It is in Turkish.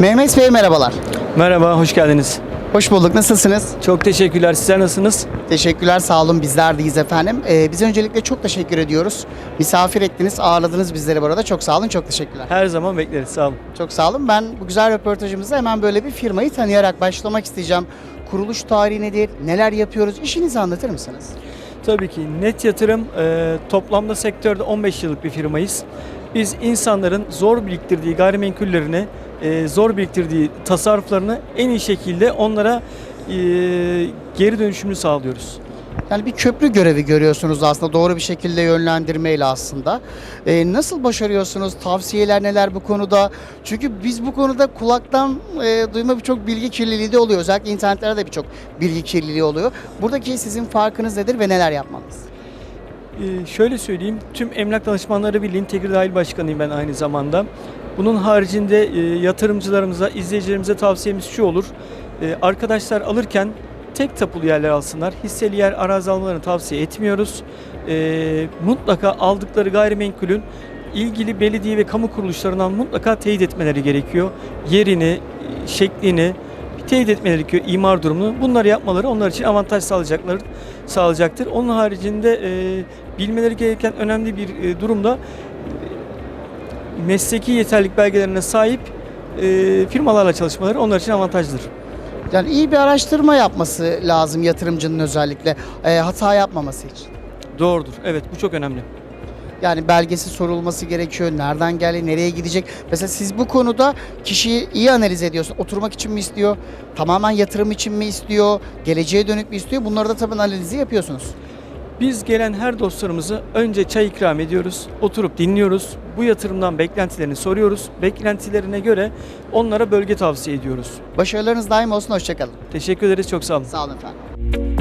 Mehmet Bey merhabalar. Merhaba, hoş geldiniz. Hoş bulduk. Nasılsınız? Çok teşekkürler. Sizler nasılsınız? Teşekkürler. Sağ olun. Bizler deyiz efendim. Ee, biz öncelikle çok teşekkür ediyoruz. Misafir ettiniz, ağırladınız bizleri burada. Çok sağ olun. Çok teşekkürler. Her zaman bekleriz. Sağ olun. Çok sağ olun. Ben bu güzel röportajımızda hemen böyle bir firmayı tanıyarak başlamak isteyeceğim. Kuruluş tarihi nedir? Neler yapıyoruz? İşinizi anlatır mısınız? Tabii ki Net Yatırım e, toplamda sektörde 15 yıllık bir firmayız. Biz insanların zor biriktirdiği gayrimenkullerini, e, zor biriktirdiği tasarruflarını en iyi şekilde onlara e, geri dönüşümünü sağlıyoruz. Yani bir köprü görevi görüyorsunuz aslında doğru bir şekilde yönlendirmeyle aslında. Ee, nasıl başarıyorsunuz? Tavsiyeler neler bu konuda? Çünkü biz bu konuda kulaktan e, duyma birçok bilgi kirliliği de oluyor. Özellikle internetlerde de birçok bilgi kirliliği oluyor. Buradaki sizin farkınız nedir ve neler yapmanız? Ee, şöyle söyleyeyim, tüm Emlak Danışmanları Birliği'nin Tekirdağ İl Başkanıyım ben aynı zamanda. Bunun haricinde e, yatırımcılarımıza, izleyicilerimize tavsiyemiz şu olur. E, arkadaşlar alırken tek tapulu yerler alsınlar. Hisseli yer arazi almalarını tavsiye etmiyoruz. E, mutlaka aldıkları gayrimenkulün ilgili belediye ve kamu kuruluşlarından mutlaka teyit etmeleri gerekiyor. Yerini, şeklini, teyit etmeleri gerekiyor imar durumunu. Bunları yapmaları onlar için avantaj sağlayacaklar, sağlayacaktır. Onun haricinde e, bilmeleri gereken önemli bir e, durumda mesleki yeterlilik belgelerine sahip e, firmalarla çalışmaları onlar için avantajlıdır. Yani iyi bir araştırma yapması lazım yatırımcının özellikle e, hata yapmaması için. Doğrudur. Evet bu çok önemli. Yani belgesi sorulması gerekiyor. Nereden geldi, nereye gidecek? Mesela siz bu konuda kişiyi iyi analiz ediyorsunuz. Oturmak için mi istiyor? Tamamen yatırım için mi istiyor? Geleceğe dönük mü istiyor? Bunları da tabii analizi yapıyorsunuz. Biz gelen her dostlarımızı önce çay ikram ediyoruz, oturup dinliyoruz. Bu yatırımdan beklentilerini soruyoruz. Beklentilerine göre onlara bölge tavsiye ediyoruz. Başarılarınız daim olsun. Hoşçakalın. Teşekkür ederiz, çok sağ olun. Sağ olun efendim.